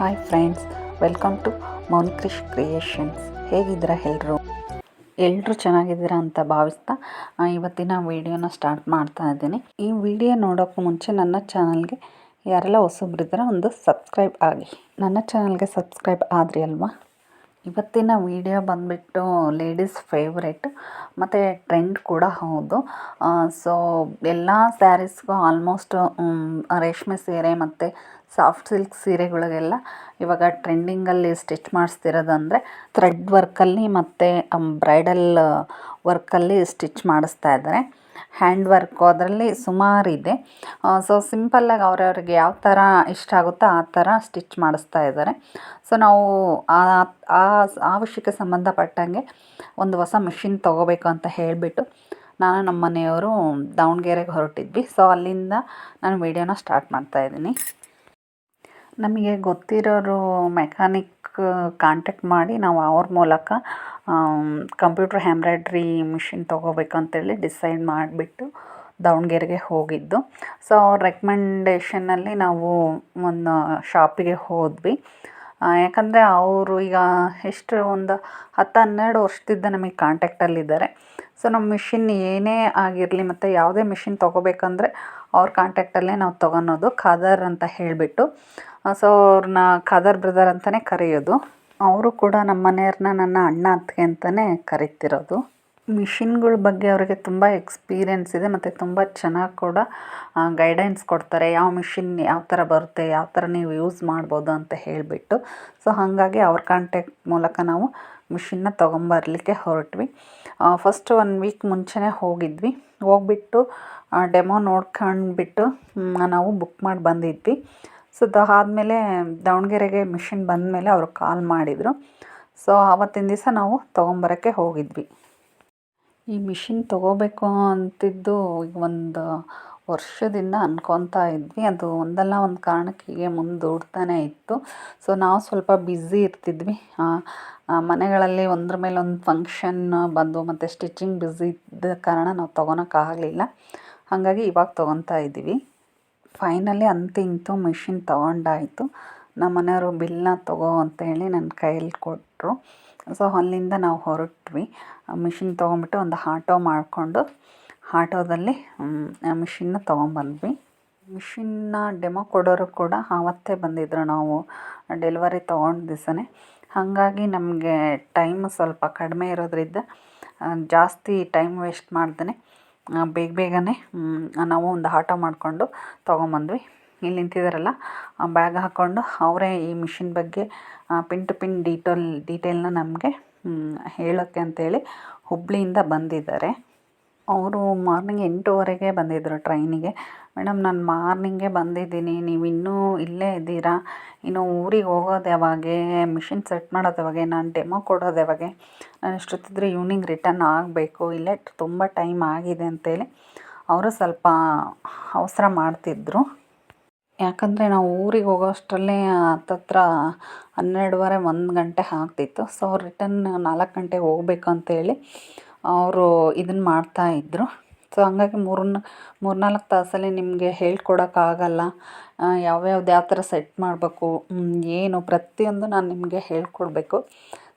Hi friends welcome to Moun Krish creations ಹೇಗಿದ್ದೀರಾ ಎಲ್ಲರೂ ಎಲ್ಲರೂ ಚೆನ್ನಾಗಿದ್ದೀರಾ ಅಂತ ಭಾವಿಸ್ತಾ ಇವತ್ತಿನ ವಿಡಿಯೋನ ಸ್ಟಾರ್ಟ್ ಮಾಡ್ತಾ ಇದ್ದೀನಿ. ಈ ವಿಡಿಯೋ ನೋಡೋಕ್ಕೂ ಮುಂಚೆ ನನ್ನ ಚಾನಲ್ಗೆ ಯಾರೆಲ್ಲ ಹೊಸಬ್ರಿದ್ದೀರ ಒಂದು ಸಬ್ಸ್ಕ್ರೈಬ್ ಆಗಿ. ನನ್ನ ಚಾನಲ್ಗೆ ಸಬ್ಸ್ಕ್ರೈಬ್ ಆದ್ರಿ ಅಲ್ವಾ? ಇವತ್ತಿನ ವಿಡಿಯೋ ಬಂದುಬಿಟ್ಟು ಲೇಡೀಸ್ ಫೇವ್ರೆಟ್ ಮತ್ತು ಟ್ರೆಂಡ್ ಕೂಡ ಹೌದು. ಸೊ ಎಲ್ಲ ಸ್ಯಾರೀಸ್ಗೂ ಆಲ್ಮೋಸ್ಟ್ ರೇಷ್ಮೆ ಸೀರೆ ಮತ್ತು ಸಾಫ್ಟ್ ಸಿಲ್ಕ್ ಸೀರೆಗಳಿಗೆಲ್ಲ ಇವಾಗ ಟ್ರೆಂಡಿಂಗಲ್ಲಿ ಸ್ಟಿಚ್ ಮಾಡಿಸ್ತಿರೋದಂದರೆ ಥ್ರೆಡ್ ವರ್ಕಲ್ಲಿ ಮತ್ತು ಬ್ರೈಡಲ್ ವರ್ಕಲ್ಲಿ ಸ್ಟಿಚ್ ಮಾಡಿಸ್ತಾ ಇದ್ದಾರೆ. ಹ್ಯಾಂಡ್ ವರ್ಕು ಅದರಲ್ಲಿ ಸುಮಾರಿದೆ ಸೊ ಸಿಂಪಲ್ಲಾಗಿ ಅವ್ರವ್ರಿಗೆ ಯಾವ ಥರ ಇಷ್ಟ ಆಗುತ್ತೋ ಆ ಥರ ಸ್ಟಿಚ್ ಮಾಡಿಸ್ತಾ ಇದ್ದಾರೆ. ಸೊ ನಾವು ಆ ಆ ಆ ವಿಷಯಕ್ಕೆ ಸಂಬಂಧಪಟ್ಟಂಗೆ ಒಂದು ಹೊಸ ಮಿಷಿನ್ ತೊಗೋಬೇಕು ಅಂತ ಹೇಳಿಬಿಟ್ಟು ನಾನು ನಮ್ಮ ಮನೆಯವರು ದಾವಣಗೆರೆಗೆ ಹೊರಟಿದ್ವಿ. ಸೊ ಅಲ್ಲಿಂದ ನಾನು ವೀಡಿಯೋನ ಸ್ಟಾರ್ಟ್ ಮಾಡ್ತಾ ಇದ್ದೀನಿ. ನಮಗೆ ಗೊತ್ತಿರೋರು ಮೆಕ್ಯಾನಿಕ್ ಕಾಂಟ್ಯಾಕ್ಟ್ ಮಾಡಿ ನಾವು ಅವ್ರ ಮೂಲಕ ಕಂಪ್ಯೂಟ್ರ್ ಎಂಬ್ರಾಯ್ಡ್ರಿ ಮಿಷಿನ್ ತೊಗೋಬೇಕಂತೇಳಿ ಡಿಸೈಡ್ ಮಾಡಿಬಿಟ್ಟು ದಾವಣಗೆರೆಗೆ ಹೋಗಿದ್ದು. ಸೊ ಅವ್ರ ರೆಕಮೆಂಡೇಷನಲ್ಲಿ ನಾವು ಒಂದು ಶಾಪಿಗೆ ಹೋದ್ವಿ. ಯಾಕಂದರೆ ಅವರು ಈಗ ಎಷ್ಟು ಒಂದು ಹತ್ತು ಹನ್ನೆರಡು ವರ್ಷದಿಂದ ನಮಗೆ ಕಾಂಟ್ಯಾಕ್ಟಲ್ಲಿದ್ದಾರೆ ಸೊ ನಮ್ಮ ಮಿಷಿನ್ ಏನೇ ಆಗಿರಲಿ ಮತ್ತು ಯಾವುದೇ ಮಿಷಿನ್ ತೊಗೋಬೇಕಂದ್ರೆ ಅವ್ರ ಕಾಂಟ್ಯಾಕ್ಟಲ್ಲೇ ನಾವು ತೊಗೊಳೋದು, ಖಾದರ್ ಅಂತ ಹೇಳಿಬಿಟ್ಟು. ಸೊ ಅವ್ರನ್ನ ಖಾದರ್ ಬ್ರದರ್ ಅಂತಲೇ ಕರೆಯೋದು. ಅವರು ಕೂಡ ನಮ್ಮ ಮನೆಯವ್ರನ್ನ ನನ್ನ ಅಣ್ಣ ಅತ್ತಿಗೆ ಅಂತಲೇ ಕರಿತಿರೋದು. ಮಿಷಿನ್ಗಳ ಬಗ್ಗೆ ಅವರಿಗೆ ತುಂಬ ಎಕ್ಸ್ಪೀರಿಯೆನ್ಸ್ ಇದೆ ಮತ್ತು ತುಂಬ ಚೆನ್ನಾಗಿ ಕೂಡ ಗೈಡೆನ್ಸ್ ಕೊಡ್ತಾರೆ. ಯಾವ ಮಿಷಿನ್ ಯಾವ ಥರ ಬರುತ್ತೆ, ಯಾವ ಥರ ನೀವು ಯೂಸ್ ಮಾಡ್ಬೋದು ಅಂತ ಹೇಳಿಬಿಟ್ಟು. ಸೊ ಹಾಗಾಗಿ ಅವ್ರ ಕಾಂಟ್ಯಾಕ್ಟ್ ಮೂಲಕ ನಾವು ಮಿಷಿನ್ನ ತೊಗೊಂಬರ್ಲಿಕ್ಕೆ ಹೊರಟ್ವಿ. ಫಸ್ಟ್ ಒನ್ ವೀಕ್ ಮುಂಚೆನೇ ಹೋಗಿದ್ವಿ. ಹೋಗ್ಬಿಟ್ಟು ಡೆಮೋ ನೋಡ್ಕೊಂಡ್ಬಿಟ್ಟು ನಾವು ಬುಕ್ ಮಾಡಿ ಬಂದಿದ್ವಿ. ಸೊ ಅದಾದಮೇಲೆ ದಾವಣಗೆರೆಗೆ ಮಿಷಿನ್ ಬಂದಮೇಲೆ ಅವರು ಕಾಲ್ ಮಾಡಿದರು. ಸೊ ಆವತ್ತಿನ ದಿವಸ ನಾವು ತೊಗೊಂಬರೋಕ್ಕೆ ಹೋಗಿದ್ವಿ. ಈ ಮಿಷಿನ್ ತೊಗೋಬೇಕು ಅಂತಿದ್ದು ಈಗ ಒಂದು ವರ್ಷದಿಂದ ಅನ್ಕೊತಾ ಇದ್ವಿ. ಅದು ಒಂದಲ್ಲ, ಒಂದು ಕಾರಣಕ್ಕೆ ಹೀಗೆ ಮುಂದೂಡ್ತಾನೆ ಇತ್ತು. ಸೊ ನಾವು ಸ್ವಲ್ಪ ಬ್ಯುಸಿ ಇರ್ತಿದ್ವಿ. ಮನೆಗಳಲ್ಲಿ ಒಂದ್ರ ಮೇಲೆ ಒಂದು ಫಂಕ್ಷನ್ ಬಂದು ಮತ್ತು ಸ್ಟಿಚಿಂಗ್ ಬ್ಯುಸಿ ಇದ್ದ ಕಾರಣ ನಾವು ತೊಗೊಳಕ್ಕಾಗಲಿಲ್ಲ ಹಾಗಾಗಿ ಇವಾಗ ತೊಗೊತಾ ಇದ್ದೀವಿ. ಫೈನಲಿ ಅಂತ ಇಂತು ಮಿಷಿನ್ ತೊಗೊಂಡಾಯಿತು. ನಮ್ಮ ಮನೆಯವರು ಬಿಲ್ನ ತಗೋ ಅಂತ ಹೇಳಿ ನನ್ನ ಕೈಯಲ್ಲಿ ಕೊಟ್ಟರು ಸೊ ಅಲ್ಲಿಂದ ನಾವು ಹೊರಟ್ವಿ. ಮಿಷಿನ್ ತೊಗೊಂಬಿಟ್ಟು ಒಂದು ಆಟೋ ಮಾಡಿಕೊಂಡು ಆಟೋದಲ್ಲಿ ಮಿಷಿನ್ನ ತೊಗೊಂಬಂದ್ವಿ. ಮಿಷಿನ್ನ ಡೆಮೋ ಕೊಡೋರು ಕೂಡ ಆವತ್ತೇ ಬಂದಿದ್ದರು ನಾವು ಡೆಲಿವರಿ ತೊಗೊಂಡ ದಿವಸನೇ. ಹಾಗಾಗಿ ನಮಗೆ ಟೈಮ್ ಸ್ವಲ್ಪ ಕಡಿಮೆ ಇರೋದ್ರಿಂದ ಜಾಸ್ತಿ ಟೈಮ್ ವೇಸ್ಟ್ ಮಾಡ್ದೇ ಬೇಗ ಬೇಗನೆ ನಾವು ಒಂದು ಆಟೋ ಮಾಡಿಕೊಂಡು ತೊಗೊಂಬಂದ್ವಿ. ಇಲ್ಲಿ ನಿಂತಿದ್ದಾರಲ್ಲ ಬ್ಯಾಗ್ ಹಾಕ್ಕೊಂಡು ಅವರೇ ಈ ಮಿಷಿನ್ ಬಗ್ಗೆ ಪಿನ್ ಟು ಪಿನ್ ಡೀಟೇಲ್ ಡೀಟೇಲ್ನ ನಮಗೆ ಹೇಳೋಕ್ಕೆ ಅಂತೇಳಿ ಹುಬ್ಬಳ್ಳಿಯಿಂದ ಬಂದಿದ್ದಾರೆ. ಅವರು ಮಾರ್ನಿಂಗ್ ಎಂಟೂವರೆಗೆ ಬಂದಿದ್ದರು ಟ್ರೈನಿಗೆ. ಮೇಡಮ್, ನಾನು ಮಾರ್ನಿಂಗೇ ಬಂದಿದ್ದೀನಿ. ನೀವು ಇನ್ನೂ ಇಲ್ಲೇ ಇದ್ದೀರಾ? ಇನ್ನು ಊರಿಗೆ ಹೋಗೋದು ಯಾವಾಗೆ ಮಿಷಿನ್ ಸೆಟ್ ಮಾಡೋದು ಯಾವಾಗೆ ನಾನು ಡೆಮೋ ಕೊಡೋದು ಯಾವಾಗೆ ನಾನು ಎಷ್ಟೊತ್ತಿದ್ರೆ ಈವ್ನಿಂಗ್ ರಿಟರ್ನ್ ಆಗಬೇಕು. ಇಲ್ಲೇ ತುಂಬ ಟೈಮ್ ಆಗಿದೆ ಅಂತೇಳಿ ಅವರು ಸ್ವಲ್ಪ ಅವಸರ ಮಾಡ್ತಿದ್ದರು ಯಾಕಂದರೆ ನಾವು ಊರಿಗೆ ಹೋಗೋ ಅಷ್ಟರಲ್ಲೇ ಹತ್ತತ್ರ ಹನ್ನೆರಡುವರೆ ಒಂದು ಗಂಟೆ ಆಗ್ತಿತ್ತು. ಸೊ ರಿಟರ್ನ್ ನಾಲ್ಕು ಗಂಟೆಗೆ ಹೋಗ್ಬೇಕು ಅಂತೇಳಿ ಅವರು ಇದನ್ನು ಇದ್ದರು ಸೊ ಹಂಗಾಗಿ ಮೂರನ್ನ ಮೂರ್ನಾಲ್ಕು ತಾಸಲ್ಲಿ ನಿಮಗೆ ಹೇಳ್ಕೊಡೋಕ್ಕಾಗಲ್ಲ. ಯಾವ್ಯಾವ್ದು ಯಾವ ಥರ ಸೆಟ್ ಮಾಡಬೇಕು ಏನು ಪ್ರತಿಯೊಂದು ನಾನು ನಿಮಗೆ ಹೇಳ್ಕೊಡ್ಬೇಕು.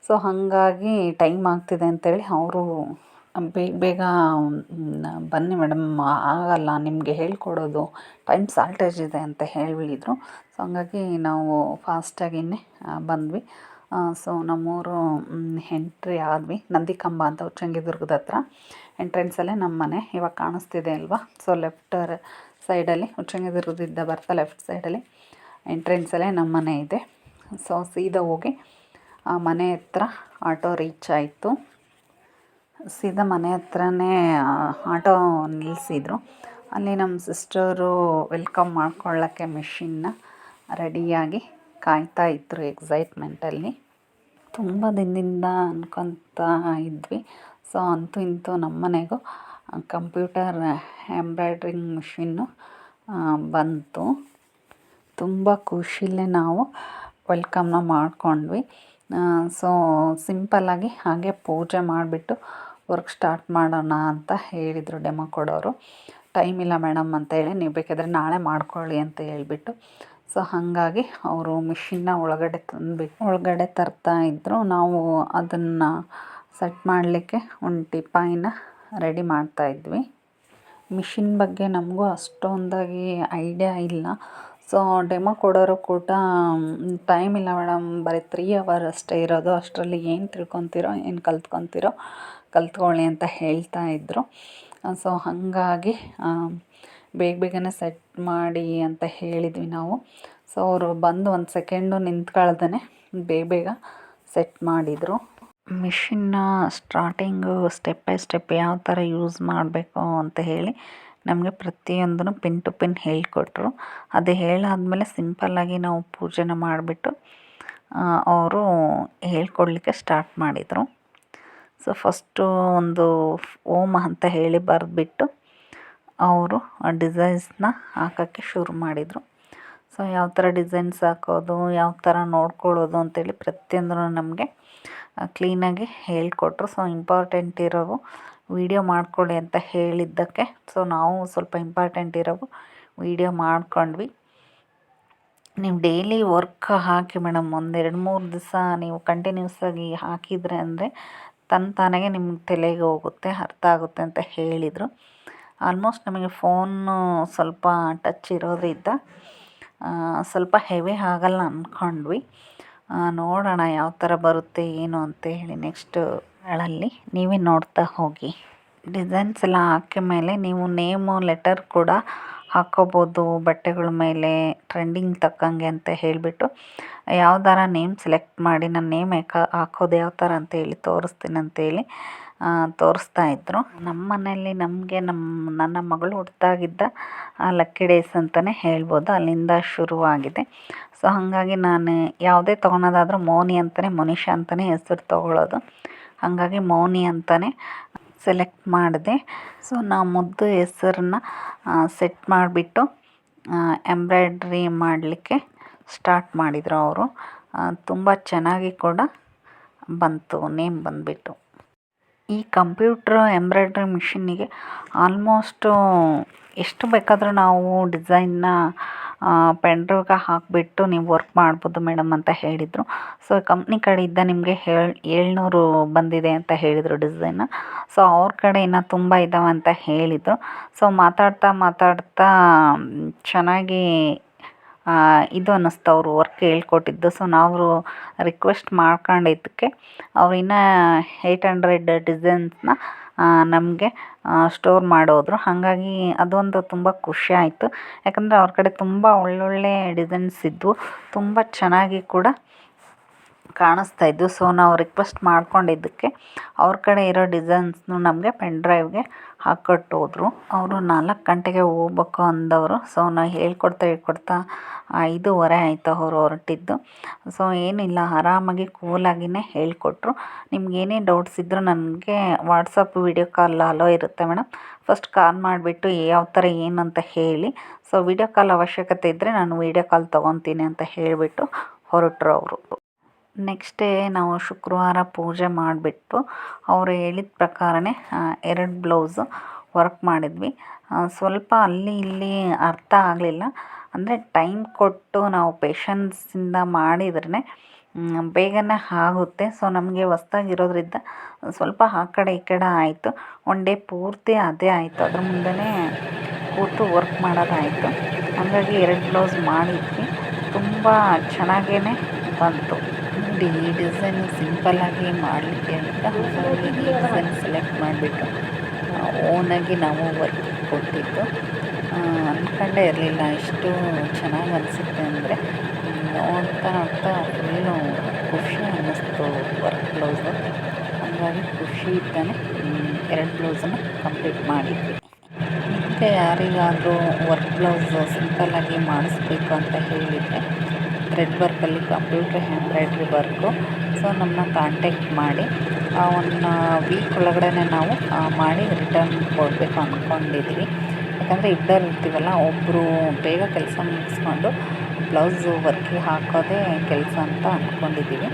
ಸೊ ಹಾಗಾಗಿ ಟೈಮ್ ಆಗ್ತಿದೆ ಅಂತೇಳಿ ಅವರು ಬೇಗ ಬೇಗ ಬನ್ನಿ ಮೇಡಮ್, ಆಗಲ್ಲ ನಿಮಗೆ ಹೇಳ್ಕೊಡೋದು. ಟೈಮ್ ಸಾಲ್ಟೇಜ್ ಇದೆ ಅಂತ ಹೇಳಿದ್ರು ಸೊ ಹಂಗಾಗಿ ನಾವು ಫಾಸ್ಟಾಗಿನೇ ಬಂದ್ವಿ. ಸೊ ನಮ್ಮೂರು ಎಂಟ್ರಿ ಆದ್ವಿ. ನಂದಿಕಂಬ ಅಂತ ಉಚ್ಚಂಗಿದುರ್ಗದ ಹತ್ರ. ಎಂಟ್ರೆನ್ಸಲ್ಲೇ ನಮ್ಮ ಮನೆ. ಇವಾಗ ಕಾಣಿಸ್ತಿದೆ ಅಲ್ವಾ? ಸೊ ಲೆಫ್ಟ್ ಸೈಡಲ್ಲಿ ಉಚ್ಚಂಗಿದುರ್ಗದಿಂದ ಬರ್ತಾ ಲೆಫ್ಟ್ ಸೈಡಲ್ಲಿ ಎಂಟ್ರೆನ್ಸಲ್ಲೇ ನಮ್ಮ ಮನೆ ಇದೆ. ಸೊ ಸೀದಾ ಹೋಗಿ, ಆ ಮನೆ ಹತ್ರ ಆಟೋ ರೀಚ್ ಆಯಿತು. ಸೀದಾ ಮನೆ ಹತ್ರನೇ ಆಟೋ ನಿಲ್ಲಿಸಿದ್ರು ಅಲ್ಲಿ ನಮ್ಮ ಸಿಸ್ಟರು ವೆಲ್ಕಮ್ ಮಾಡ್ಕೊಳ್ಳೋಕ್ಕೆ ಮೆಷಿನ್ನ ರೆಡಿಯಾಗಿ ಕಾಯ್ತಾ ಇದ್ದರು ಎಕ್ಸೈಟ್ಮೆಂಟಲ್ಲಿ ತುಂಬ ದಿನದಿಂದ ಅನ್ಕೊತಾ ಇದ್ವಿ. ಸೊ ಅಂತೂ ಇಂತೂ ನಮ್ಮ ಮನೆಗೂ ಕಂಪ್ಯೂಟರ್ ಎಂಬ್ರಾಯ್ಡ್ರಿಂಗ್ ಮಿಷಿನ್ನು ಬಂತು. ತುಂಬ ಖುಷಿಲೇ ನಾವು ವೆಲ್ಕಮ್ನ ಮಾಡಿಕೊಂಡ್ವಿ. ಸೊ ಸಿಂಪಲ್ಲಾಗಿ ಹಾಗೆ ಪೂಜೆ ಮಾಡಿಬಿಟ್ಟು ವರ್ಕ್ ಸ್ಟಾರ್ಟ್ ಮಾಡೋಣ ಅಂತ ಹೇಳಿದರು ಡೆಮೋ ಕೊಡೋರು. ಟೈಮ್ ಇಲ್ಲ ಮೇಡಮ್ ಅಂತ ಹೇಳಿ ನೀವು ಬೇಕಾದರೆ ನಾಳೆ ಮಾಡ್ಕೊಳ್ಳಿ ಅಂತ ಹೇಳ್ಬಿಟ್ಟು ಸೊ ಹಾಗಾಗಿ ಅವರು ಮಿಷಿನ್ನ ಒಳಗಡೆ ತಂದುಬಿಟ್ಟು ಒಳಗಡೆ ತರ್ತಾ ಇದ್ದರು ನಾವು ಅದನ್ನು ಸೆಟ್ ಮಾಡಲಿಕ್ಕೆ ಒಂದು ಟಿಪಾಯಿನ ರೆಡಿ ಮಾಡ್ತಾ ಇದ್ವಿ. ಮಿಷಿನ್ ಬಗ್ಗೆ ನಮಗೂ ಅಷ್ಟೊಂದಾಗಿ ಐಡಿಯಾ ಇಲ್ಲ. ಸೊ ಡೆಮೋ ಕೊಡೋರು ಕೂಡ ಟೈಮ್ ಇಲ್ಲ ಮೇಡಮ್ ಬರೀ ತ್ರೀ ಅವರ್ ಅಷ್ಟೇ ಇರೋದು. ಅಷ್ಟರಲ್ಲಿ ಏನು ತಿಳ್ಕೊತಿರೋ, ಏನು ಕಲ್ತ್ಕೊತಿರೋ ಕಲ್ತ್ಕೊಳ್ಳಿ ಅಂತ ಹೇಳ್ತಾ ಇದ್ದರು ಸೊ ಹಾಗಾಗಿ ಬೇಗ ಬೇಗನೆ ಸೆಟ್ ಮಾಡಿ ಅಂತ ಹೇಳಿದ್ವಿ ನಾವು. ಸೊ ಅವರು ಬಂದು ಒಂದು ಸೆಕೆಂಡು ನಿಂತ್ಕೊಳ್ದೇ ಬೇಗ ಬೇಗ ಸೆಟ್ ಮಾಡಿದರು. ಮಿಷಿನ್ನ ಸ್ಟಾರ್ಟಿಂಗು ಸ್ಟೆಪ್ ಬೈ ಸ್ಟೆಪ್ ಯಾವ ಥರ ಯೂಸ್ ಮಾಡಬೇಕು ಅಂತ ಹೇಳಿ ನಮಗೆ ಪ್ರತಿಯೊಂದನ್ನು ಪಿನ್ ಟು ಪಿನ್ ಹೇಳಿಕೊಟ್ರು. ಅದು ಹೇಳಾದಮೇಲೆ ಸಿಂಪಲ್ಲಾಗಿ ನಾವು ಪೂಜೆನ ಮಾಡಿಬಿಟ್ಟು ಅವರು ಹೇಳ್ಕೊಡ್ಲಿಕ್ಕೆ ಸ್ಟಾರ್ಟ್ ಮಾಡಿದರು. ಸೊ ಫಸ್ಟು ಒಂದು ಓಂ ಅಂತ ಹೇಳಿ ಬರೆದ್ಬಿಟ್ಟು ಅವರು ಆ ಡಿಸೈನ್ಸ್ನ ಹಾಕೋಕ್ಕೆ ಶುರು ಮಾಡಿದರು. ಸೊ ಯಾವ ಥರ ಡಿಸೈನ್ಸ್ ಹಾಕೋದು, ಯಾವ ಥರ ನೋಡ್ಕೊಳ್ಳೋದು ಅಂತೇಳಿ ಪ್ರತಿಯೊಂದೂ ನಮಗೆ ಕ್ಲೀನಾಗಿ ಹೇಳಿಕೊಟ್ರು. ಸೊ ಇಂಪಾರ್ಟೆಂಟ್ ಇರೋವು ವೀಡಿಯೋ ಮಾಡ್ಕೊಳ್ಳಿ ಅಂತ ಹೇಳಿದ್ದಕ್ಕೆ. ಸೊ ನಾವು ಸ್ವಲ್ಪ ಇಂಪಾರ್ಟೆಂಟ್ ಇರೋವು ವೀಡಿಯೋ ಮಾಡ್ಕೊಂಡ್ವಿ. ನೀವು ಡೈಲಿ ವರ್ಕ್ ಹಾಕಿ ಮೇಡಮ್ ಒಂದೆರಡು ಮೂರು ದಿವಸ ನೀವು ಕಂಟಿನ್ಯೂಸ್ ಆಗಿ ಹಾಕಿದರೆ ಅಂದರೆ ತನ್ನ ತಾನಾಗೆ ನಿಮ್ಗೆ ತಲೆಗೆ ಹೋಗುತ್ತೆ, ಅರ್ಥ ಆಗುತ್ತೆ ಅಂತ ಹೇಳಿದರು. ಆಲ್ಮೋಸ್ಟ್ ನಮಗೆ ಫೋನು ಸ್ವಲ್ಪ ಟಚ್ ಇರೋದ್ರಿಂದ ಸ್ವಲ್ಪ ಹೆವಿ ಆಗಲ್ಲ ಅಂದ್ಕೊಂಡ್ವಿ ನೋಡೋಣ ಯಾವ ಥರ ಬರುತ್ತೆ, ಏನು ಅಂತ ಹೇಳಿ ನೆಕ್ಸ್ಟ್ಗಳಲ್ಲಿ ನೀವೇ ನೋಡ್ತಾ ಹೋಗಿ. ಡಿಸೈನ್ಸ್ ಎಲ್ಲ ಹಾಕಿದ ಮೇಲೆ ನೀವು ನೇಮು ಲೆಟರ್ ಕೂಡ ಹಾಕೋಬೋದು, ಬಟ್ಟೆಗಳ ಮೇಲೆ ಟ್ರೆಂಡಿಂಗ್ ತಕ್ಕಂಗೆ ಅಂತ ಹೇಳಿಬಿಟ್ಟು ಯಾವ ಥರ ನೇಮ್ ಸೆಲೆಕ್ಟ್ ಮಾಡಿ ನಾನು ನೇಮ್ ಹಾಕೋದು ಯಾವ ಥರ ಅಂತ ಹೇಳಿ ತೋರಿಸ್ತೀನಿ ಅಂತೇಳಿ ತೋರಿಸ್ತಾ ಇದ್ದರು ನಮ್ಮ ಮನೆಯಲ್ಲಿ ನಮಗೆ ನಮ್ಮ ನನ್ನ ಮಗಳು ಹುಟ್ಟಿದಾಗಿದ್ದ ಆ ಲಕ್ಕಿ ಡೇಸ್ ಅಂತಲೇ ಹೇಳ್ಬೋದು. ಅಲ್ಲಿಂದ ಶುರುವಾಗಿದೆ. ಸೊ ಹಾಗಾಗಿ ನಾನು ಯಾವುದೇ ತೊಗೊಳೋದಾದ್ರೂ ಮೌನಿ ಅಂತಲೇ ಮೋನಿಶಾ ಅಂತಲೇ ಹೆಸರು ತೊಗೊಳ್ಳೋದು ಹಾಗಾಗಿ ಮೌನಿ ಅಂತಲೇ ಸೆಲೆಕ್ಟ್ ಮಾಡಿದೆ. ಸೊ ನಾ ಮುದ್ದು ಹೆಸರನ್ನ ಸೆಟ್ ಮಾಡಿಬಿಟ್ಟು ಎಂಬ್ರಾಯ್ಡ್ರಿ ಮಾಡಲಿಕ್ಕೆ ಸ್ಟಾರ್ಟ್ ಮಾಡಿದರು ಅವರು. ತುಂಬ ಚೆನ್ನಾಗಿ ಕೂಡ ಬಂತು ನೇಮ್ ಬಂದುಬಿಟ್ಟು. ಈ ಕಂಪ್ಯೂಟ್ರ್ ಎಂಬ್ರಾಯ್ಡ್ರಿ ಮಿಷಿನ್ನಿಗೆ ಆಲ್ಮೋಸ್ಟು ಎಷ್ಟು ಬೇಕಾದರೂ ನಾವು ಡಿಸೈನ್ನ ಪೆಂಡ್ರಿಗೆ ಹಾಕಿಬಿಟ್ಟು ನೀವು ವರ್ಕ್ ಮಾಡ್ಬೋದು ಮೇಡಮ್ ಅಂತ ಹೇಳಿದರು. ಸೊ, ಕಂಪ್ನಿ ಕಡೆಯಿಂದ ನಿಮಗೆ ಹೇಳ್, ಏಳ್ನೂರು ಬಂದಿದೆ ಅಂತ ಹೇಳಿದರು ಡಿಸೈನ್ ಸೊ, ಅವ್ರ ಕಡೆ ಇನ್ನೂ ತುಂಬ ಇದ್ದಾವೆ ಅಂತ ಹೇಳಿದರು. ಸೊ, ಮಾತಾಡ್ತಾ ಮಾತಾಡ್ತಾ, ಚೆನ್ನಾಗಿ ಇದು ಅನ್ನಿಸ್ತು. ಅವರು ವರ್ಕ್ ಹೇಳ್ಕೊಟ್ಟಿದ್ದು. ಸೊ ನಾವು ರಿಕ್ವೆಸ್ಟ್ ಮಾಡ್ಕೊಂಡಿದ್ದಕ್ಕೆ ಅವ್ರು ಇನ್ನೂ ಏಯ್ಟ್ ಹಂಡ್ರೆಡ್ ಡಿಸೈನ್ಸ್ನ ನಮಗೆ ಸ್ಟೋರ್ ಮಾಡೋದ್ರು. ಹಾಗಾಗಿ ಅದೊಂದು ತುಂಬ ಖುಷಿ ಆಯಿತು. ಯಾಕಂದರೆ ಅವ್ರ ಕಡೆ ತುಂಬ ಒಳ್ಳೊಳ್ಳೆ ಡಿಸೈನ್ಸ್ ಇದ್ದವು ತುಂಬ ಚೆನ್ನಾಗಿ ಕೂಡ ಕಾಣಿಸ್ತಾ ಇದ್ದು ಸೊ ನಾವು ರಿಕ್ವೆಸ್ಟ್ ಮಾಡ್ಕೊಂಡಿದ್ದಕ್ಕೆ ಅವ್ರ ಕಡೆ ಇರೋ ಡಿಸೈನ್ಸ್ನು ನಮಗೆ ಪೆನ್ ಡ್ರೈವ್ಗೆ ಹಾಕ್ಕೊಟ್ಟು ಹೋದರು ಅವರು ನಾಲ್ಕು ಗಂಟೆಗೆ ಹೋಗ್ಬೇಕು ಅಂದವರು. ಸೊ ನಾವು ಹೇಳ್ಕೊಡ್ತಾ ಹೇಳ್ಕೊಡ್ತಾ ಐದೂವರೆ ಆಯಿತು ಅವರು ಹೊರಟಿದ್ದು. ಸೊ ಏನಿಲ್ಲ, ಆರಾಮಾಗಿ ಕೂಲಾಗಿಯೇ ಹೇಳಿಕೊಟ್ರು. ನಿಮ್ಗೆ ಏನೇ ಡೌಟ್ಸ್ ಇದ್ದರೂ ನನಗೆ ವಾಟ್ಸಪ್ ವೀಡಿಯೋ ಕಾಲ್ ಅಲೋ ಇರುತ್ತೆ ಮೇಡಮ್ ಫಸ್ಟ್ ಕಾಲ್ ಮಾಡಿಬಿಟ್ಟು ಯಾವ ಥರ ಏನು ಅಂತ ಹೇಳಿ. ಸೊ ವೀಡಿಯೋ ಕಾಲ್ ಅವಶ್ಯಕತೆ ಇದ್ದರೆ ನಾನು ವೀಡಿಯೋ ಕಾಲ್ ತೊಗೊತೀನಿ ಅಂತ ಹೇಳಿಬಿಟ್ಟು ಹೊರಟರು ಅವರು. ನೆಕ್ಸ್ಟ್ ಡೇ ನಾವು ಶುಕ್ರವಾರ ಪೂಜೆ ಮಾಡಿಬಿಟ್ಟು ಅವರು ಹೇಳಿದ ಪ್ರಕಾರನೇ ಎರಡು ಬ್ಲೌಸು ವರ್ಕ್ ಮಾಡಿದ್ವಿ. ಸ್ವಲ್ಪ ಅಲ್ಲಿ ಇಲ್ಲಿ ಅರ್ಥ ಆಗಲಿಲ್ಲ. ಅಂದರೆ ಟೈಮ್ ಕೊಟ್ಟು ನಾವು ಪೇಷನ್ಸಿಂದ ಮಾಡಿದ್ರೆ ಬೇಗನೆ ಆಗುತ್ತೆ. ಸೊ ನಮಗೆ ಹೊಸ್ದಾಗಿರೋದ್ರಿಂದ ಸ್ವಲ್ಪ ಆ ಕಡೆ ಈ ಕಡೆ ಆಯಿತು. ಒನ್ ಡೇ ಪೂರ್ತಿ ಅದೇ ಆಯಿತು. ಅದ್ರ ಮುಂದೆನೇ ಕೂತು ವರ್ಕ್ ಮಾಡೋದಾಯಿತು. ಹಾಗಾಗಿ ಎರಡು ಬ್ಲೌಸ್ ಮಾಡಿದ್ವಿ. ತುಂಬ ಚೆನ್ನಾಗೇ ಬಂತು. ನೋಡಿ ಈ ಡಿಸೈನ್ ಸಿಂಪಲ್ಲಾಗಿ ಮಾಡಲಿಕ್ಕೆ ಅಂತ ಡಿಸೈನ್ ಸೆಲೆಕ್ಟ್ ಮಾಡಿಬಿಟ್ಟು ಓನಾಗಿ ನಾವು ವರ್ಕ್ ಕೊಟ್ಟಿದ್ದು. ಅಂದ್ಕೊಂಡೇ ಇರಲಿಲ್ಲ, ಇಷ್ಟು ಚೆನ್ನಾಗಿ ಅನಿಸುತ್ತೆ ಅಂದರೆ ನೋಡ್ತಾ ನೋಡ್ತಾ ಫುಲ್ಲು ಖುಷಿ ಅನ್ನಿಸ್ತು ವರ್ಕ್ ಬ್ಲೌಸು ಹಾಗಾಗಿ ಖುಷಿ ಇದ್ದಾನೆ. ಎರಡು ಬ್ಲೌಸನ್ನು ಕಂಪ್ಲೀಟ್ ಮಾಡಿದ್ವಿ. ಮತ್ತು ಯಾರಿಗಾದರೂ ವರ್ಕ್ ಬ್ಲೌಸು ಸಿಂಪಲ್ಲಾಗಿ ಮಾಡಿಸ್ಬೇಕು ಅಂತ ಹೇಳಿದರೆ ಥ್ರೆಡ್ ವರ್ಕಲ್ಲಿ ಕಂಪ್ಯೂಟ್ರ್ ಎಂಬ್ರಾಯ್ಡ್ರಿ ವರ್ಕು. ಸೊ ನಮ್ಮನ್ನ ಕಾಂಟ್ಯಾಕ್ಟ್ ಮಾಡಿ ಒನ್ ವೀಕ್ ಒಳಗಡೆ ನಾವು ಮಾಡಿ ರಿಟರ್ನ್ ಕೊಡಬೇಕು ಅಂದ್ಕೊಂಡಿದ್ದೀವಿ ಯಾಕಂದರೆ ಇಬ್ಬರು ಇರ್ತೀವಲ್ಲ ಒಬ್ಬರು ಬೇಗ ಕೆಲಸ ಮುಗಿಸ್ಕೊಂಡು ಬ್ಲೌಸು ವರ್ಕಿಗೆ ಹಾಕೋದೇ ಕೆಲಸ ಅಂತ ಅಂದ್ಕೊಂಡಿದ್ದೀವಿ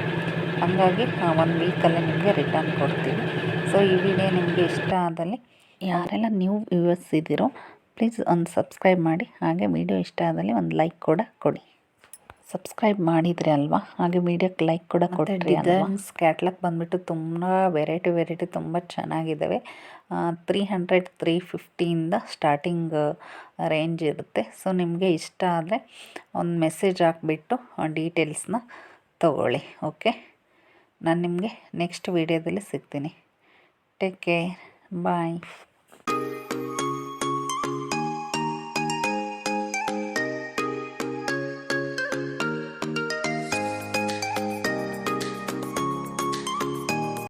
ಹಾಗಾಗಿ ಒಂದು ವೀಕಲ್ಲೇ ನಿಮಗೆ ರಿಟರ್ನ್ ಕೊಡ್ತೀವಿ. ಸೊ ಈ ವಿಡಿಯೋ ನಿಮಗೆ ಇಷ್ಟ ಆದಲ್ಲಿ ಯಾರೆಲ್ಲ ನ್ಯೂ ವ್ಯೂವರ್ಸ್ ಇದ್ದೀರೋ, ಪ್ಲೀಸ್ ಒಂದು ಸಬ್ಸ್ಕ್ರೈಬ್ ಮಾಡಿ. ಹಾಗೆ ವಿಡಿಯೋ ಇಷ್ಟ ಆದಲ್ಲಿ ಒಂದು ಲೈಕ್ ಕೂಡ ಕೊಡಿ. ಸಬ್ಸ್ಕ್ರೈಬ್ ಮಾಡಿದ್ರಿ ಅಲ್ವಾ? ಹಾಗೆ ವೀಡಿಯೋಕ್ಕೆ ಲೈಕ್ ಕೂಡ ಕೊಟ್ಟಿದ್ದೆ ಡಿಸೈನ್ಸ್ ಕ್ಯಾಟ್ಲಾಗ್ ಬಂದುಬಿಟ್ಟು ತುಂಬ ವೆರೈಟಿ ವೆರೈಟಿ ತುಂಬ ಚೆನ್ನಾಗಿದ್ದಾವೆ ತ್ರೀ ಹಂಡ್ರೆಡ್ ತ್ರೀ ಫಿಫ್ಟಿಯಿಂದ ಸ್ಟಾರ್ಟಿಂಗ್ ರೇಂಜ್ ಇರುತ್ತೆ. ಸೊ ನಿಮಗೆ ಇಷ್ಟ ಆದರೆ ಒಂದು ಮೆಸೇಜ್ ಹಾಕ್ಬಿಟ್ಟು ಡೀಟೇಲ್ಸ್ನ ತಗೊಳ್ಳಿ ಓಕೆ ನಾನು ನಿಮಗೆ ನೆಕ್ಸ್ಟ್ ವೀಡಿಯೋದಲ್ಲಿ ಸಿಗ್ತೀನಿ. Take care bye